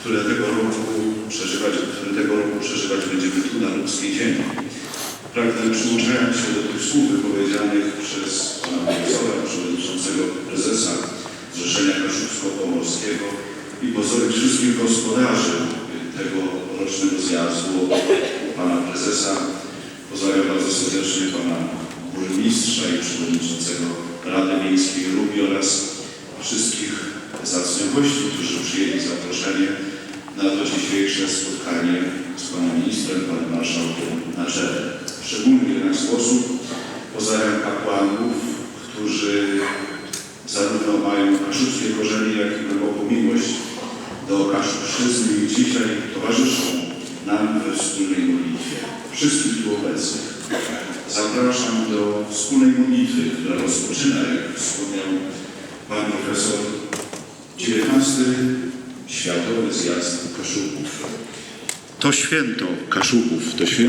które tego roku przeżywać, które tego roku przeżywać będziemy tu na ludzkiej ziemi. Pragnę przyłączając się do tych słów wypowiedzianych przez pana profesora, przewodniczącego prezesa Zrzeszenia Kaszubsko-Pomorskiego i pozwolić wszystkich gospodarzy tego rocznego zjazdu, pana prezesa, pozdrawiam bardzo serdecznie pana burmistrza i przewodniczącego Rady Miejskiej Lubi oraz wszystkich zacnych gości, którzy przyjęli zaproszenie dzisiejsze spotkanie z panem ministrem, panem marszałkiem na czele. W szczególny jednak sposób pozdrawiam kapłanów, którzy zarówno mają kaszubskie korzenie, jak i głęboką miłość do Kaszubszczyzny i dzisiaj towarzyszą nam we wspólnej modlitwie. Wszystkich tu obecnych zapraszam do wspólnej modlitwy, która rozpoczyna, jak wspomniał pan profesor, 19. Światowy Zjazd Kaszubów. To święto Kaszubów, to święto